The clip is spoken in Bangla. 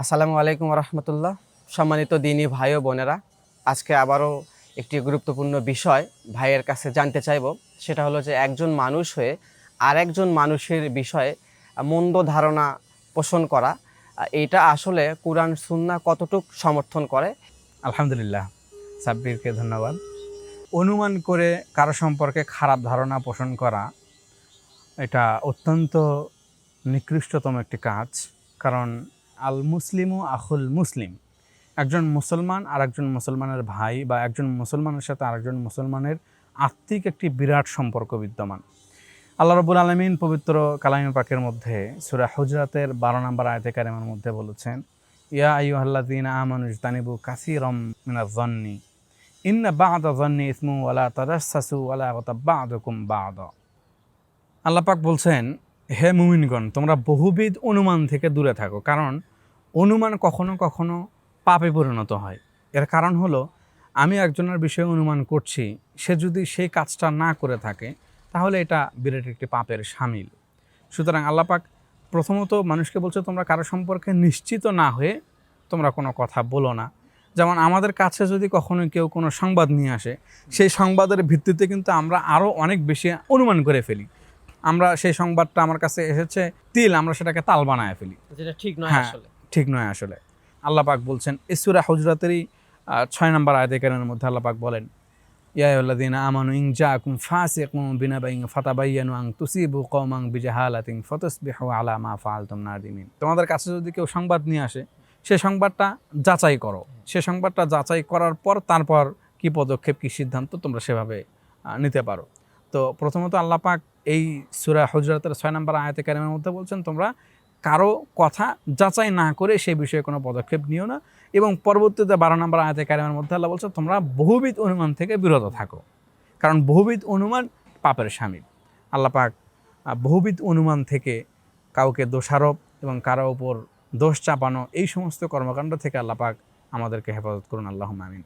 আসসালামু আলাইকুম রহমতুল্লাহ সম্মানিত দিনী ভাই ও বোনেরা, আজকে আবারও একটি গুরুত্বপূর্ণ বিষয় ভাইয়ের কাছে জানতে চাইব। সেটা হলো যে একজন মানুষ হয়ে আরেকজন মানুষের বিষয়ে মন্দ ধারণা পোষণ করা এটা আসলে কোরআন সুন্না কতটুক সমর্থন করে? আলহামদুলিল্লাহ, সাব্বিরকে ধন্যবাদ। অনুমান করে কারও সম্পর্কে খারাপ ধারণা পোষণ করা, এটা অত্যন্ত নিকৃষ্টতম একটি কাজ। কারণ আল মুসলিমু আখুল মুসলিম। একজন মুসলমান আর একজন মুসলমানের ভাই বা একজন মুসলমানের সাথে আরেকজন মুসলমানের আত্মিক একটি বিরাট সম্পর্ক বিদ্যমান। আল্লাহ রবুল আলমিন পবিত্র কালামী পাকের মধ্যে সুরা হুজরাতের বারো নম্বর আয়তে কারিমার মধ্যে বলেছেন, ইয়া আইয়ুহাল্লাযীন আমানু ইজতানিবু কাসীরাম মিনাজ জন্নি ইন্না বা'দা জন্নি ইসমু তাজাসসাসু ওয়ালা ইয়াগতাব বা'দুকুম বা'দা। আল্লাহ পাক বলছেন, হে মুমিনগণ, তোমরা বহুবিধ অনুমান থেকে দূরে থাকো। কারণ অনুমান কখনো কখনো পাপে পরিণত হয়। এর কারণ হলো আমি একজনের বিষয়ে অনুমান করছি সে যদি সেই কাজটা না করে থাকে তাহলে এটা বিরাট একটি পাপের সামিল। সুতরাং আল্লাপাক প্রথমত মানুষকে বলছে তোমরা কারও সম্পর্কে নিশ্চিত না হয়ে তোমরা কোনো কথা বলো না। যেমন আমাদের কাছে যদি কখনো কেউ কোনো সংবাদ নিয়ে আসে সেই সংবাদের ভিত্তিতে কিন্তু আমরা আরও অনেক বেশি অনুমান করে ফেলি। আমরা সেই সংবাদটা আমার কাছে এসেছে তিল আমরা সেটাকে তাল বানায় ফেলি। যেটা ঠিক নয় হ্যাঁ। আসলে। ঠিক নয় আসলে। আল্লাহ পাক বলছেন ইসুরা হজরাতেরই ছয় নম্বর আয়তেকারের মধ্যে আল্লাহ পাক বলেন ইয়াউল্লাদিন আমানু ইং জাকুম ফাসিকুম বিনাবাইং ফাতাবাইয়ানু আং তুসি বু ক তুসিবু কওমাং বিজাহালাতিন ফাতাসবিহু আলা মা ফাআলতুম নাদিমিন। তোমাদের কাছে যদি কেউ সংবাদ নিয়ে আসে, সে সংবাদটা যাচাই করো। সে সংবাদটা যাচাই করার পর তারপর কি পদক্ষেপ, কি সিদ্ধান্ত তোমরা সেভাবে নিতে পারো। তো প্রথমত আল্লাহ পাক এই সুরা হুজরাতের ছয় নম্বর আয়াতে কারিমের মধ্যে বলছেন, তোমরা কারও কথা যাচাই না করে সেই বিষয়ে কোনো পদক্ষেপ নিও না এবং পরবর্তীতে বারো নম্বর আয়াতে কারিমের মধ্যে আল্লাহ বলছে, তোমরা বহুবিধ অনুমান থেকে বিরত থাকো। কারণ বহুবিধ অনুমান পাপের সামিল আল্লাহ পাক বহুবিধ অনুমান থেকে কাউকে দোষারোপ এবং কারও ওপর দোষ চাপানো এই সমস্ত কর্মকাণ্ড থেকে আল্লাহ পাক আমাদেরকে হেফাজত করুন। আল্লাহ আমিন।